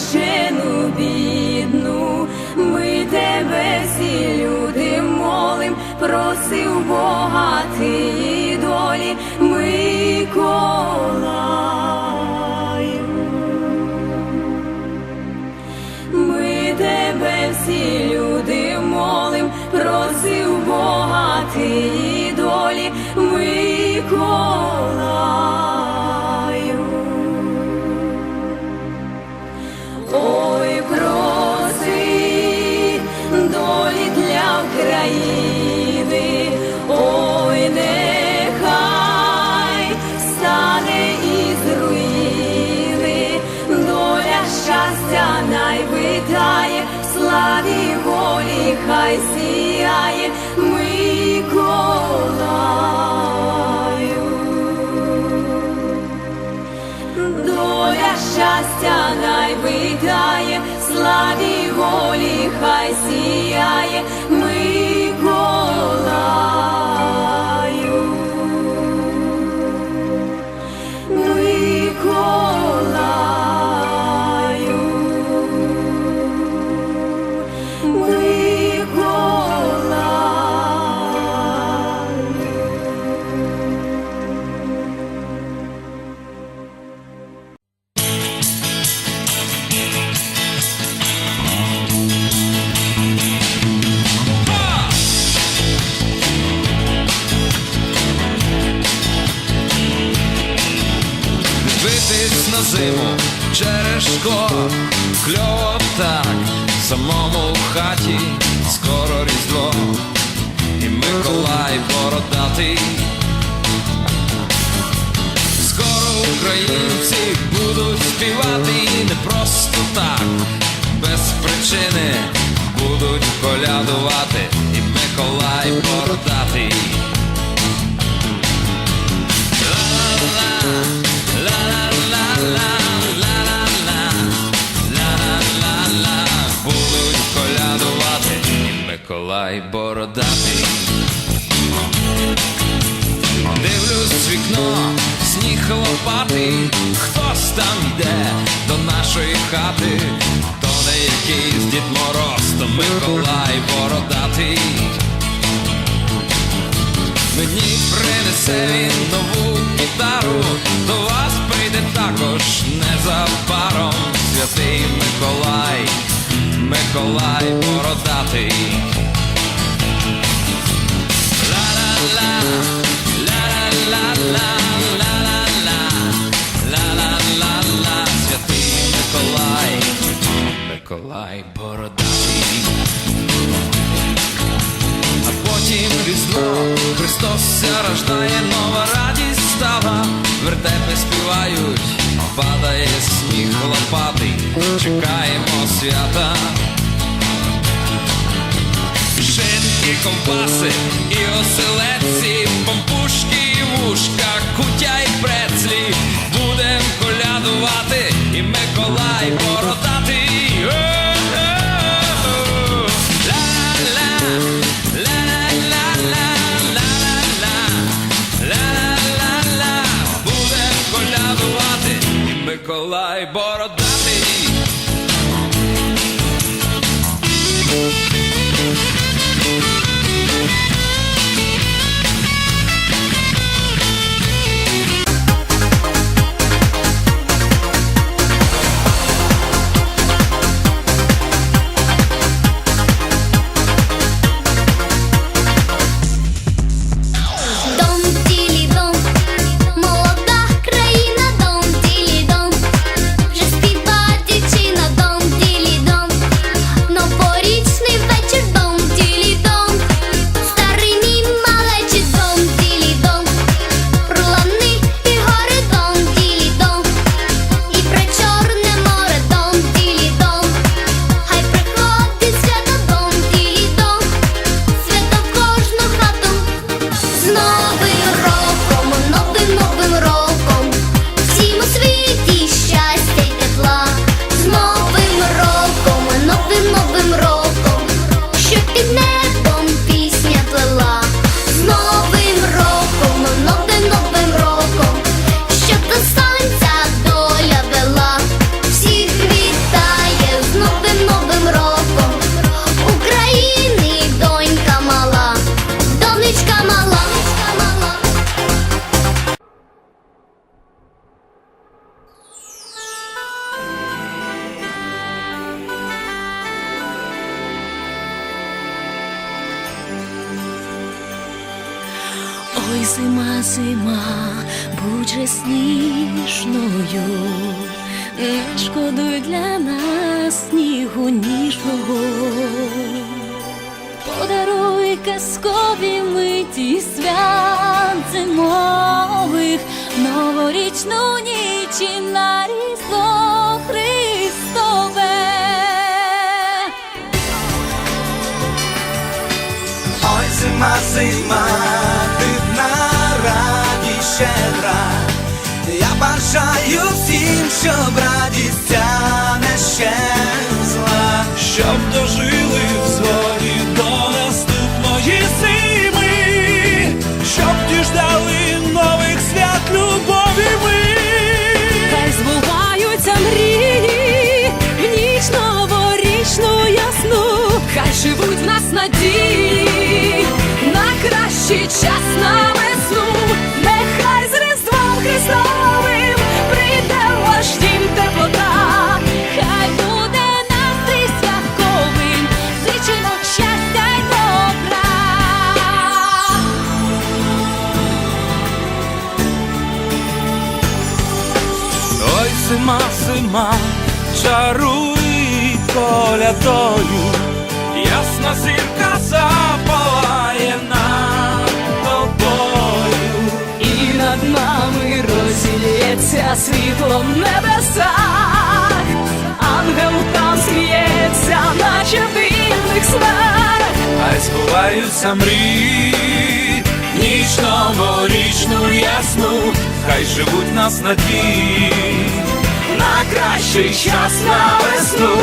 Знищену бідну, ми тебе всі люди молим, просив Бога ти долі, Миколаю. Хаті, скоро різдво, і Миколай бородатий. Скоро українці будуть співати не просто так, без причини будуть колядувати, Миколай бородатий. Дивлюсь вікно, сніг лопатий, хтось там йде до нашої хати, то не якийсь Дід Мороз, то Миколай бородатий. Мені принесе він нову гітару, до вас прийде також незабаром святий Миколай, Миколай бородатий. Шинки, компаси, і оселедці, пампушки, і вушка, кутя і прецлі, будем колядувати, зима, зима, будь же сніжною, не шкодуй для нас снігу ніжного. Подаруй казкові миті свят зимових, новорічну ніч і на різдво Христове. Ой, зима, зима, щедра. Я бажаю всім, щоб радість ця не щезла. Щоб дожили в згоді до наступної зими, щоб діждали нових свят любові ми. Хай збуваються мрії в ніч новорічну ясну, хай живуть в нас надії на кращий час на зима, чаруй колядою, ясна зірка запалає над тобою. І над нами розілється світло в небесах, ангел там сміється, наче в дивних снах. Хай збуваються мрії, ніч новорічну ясну, хай живуть нас надії, на кращий час на весну.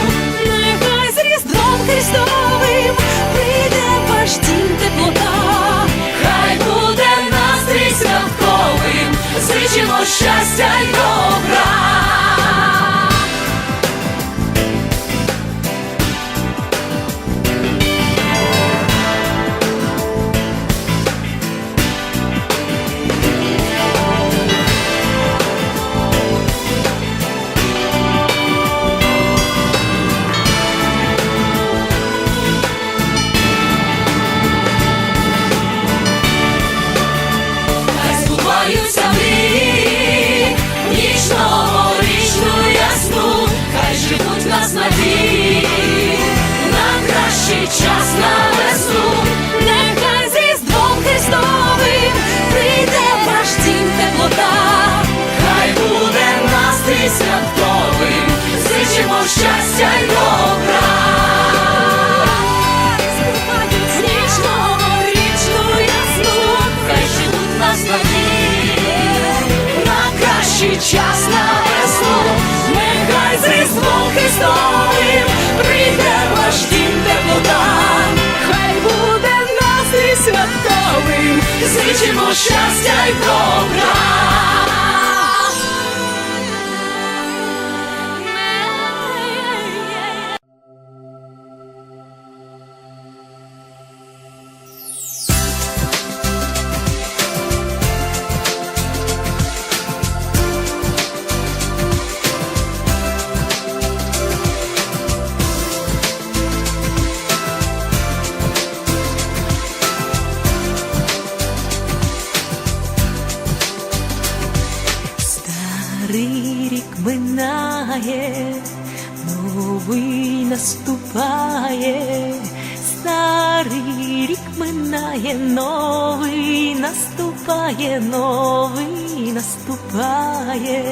Нехай з Різдвом Христовим прийде ваш дім теплота, хай буде настрій святковим, зичимо щастя й добра. Христовим прийде ваш дім хай буде настрій святковим, зичимо щастя й добра. Наступає, новий наступає.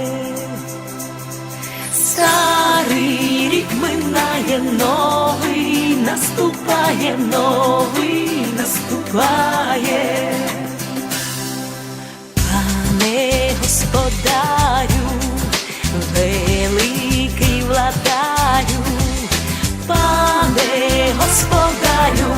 Старий рік минає, новий наступає, новий наступає. Пане господарю, великий владарю, пане господарю,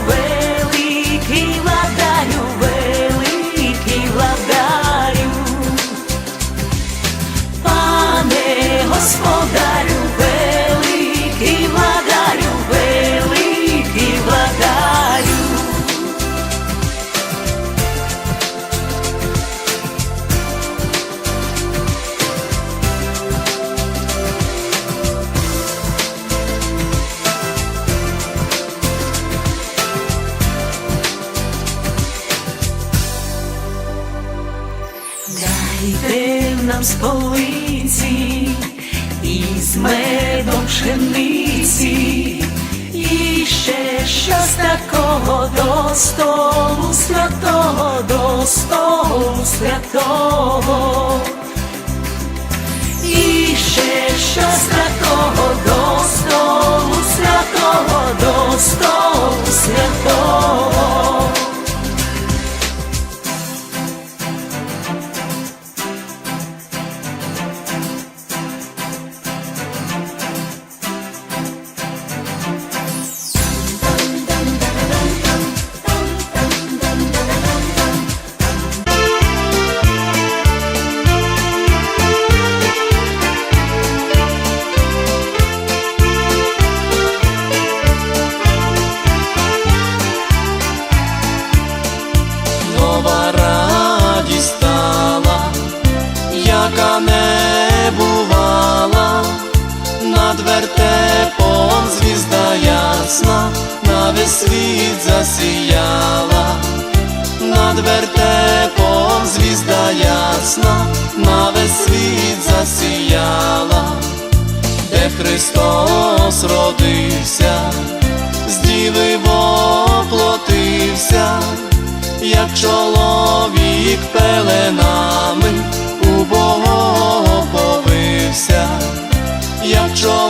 нам з полиці і медом пшениці, і ще щось такого до столу святого, до столу святого. І ще щось такого до світ засіяла, над вертепом звізда ясна, на весь світ засіяла, де Христос родився, з діви воплотився як чоловік пеленами у Бога повився, як чоловік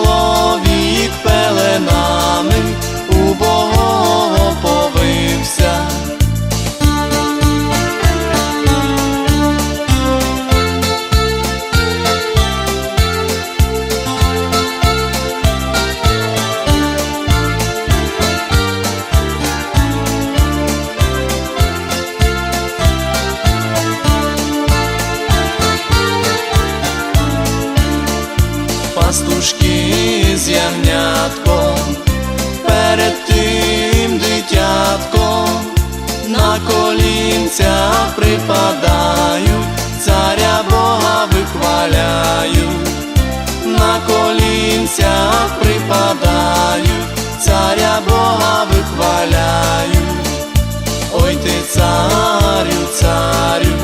колінцях припадають, царя Бога вихваляють, ой ти царю, царю,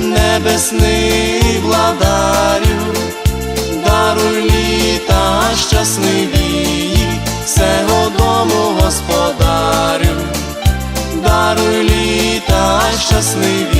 небесний владарю даруй літа щасливі, всего дому господарю, даруй літа щасливі,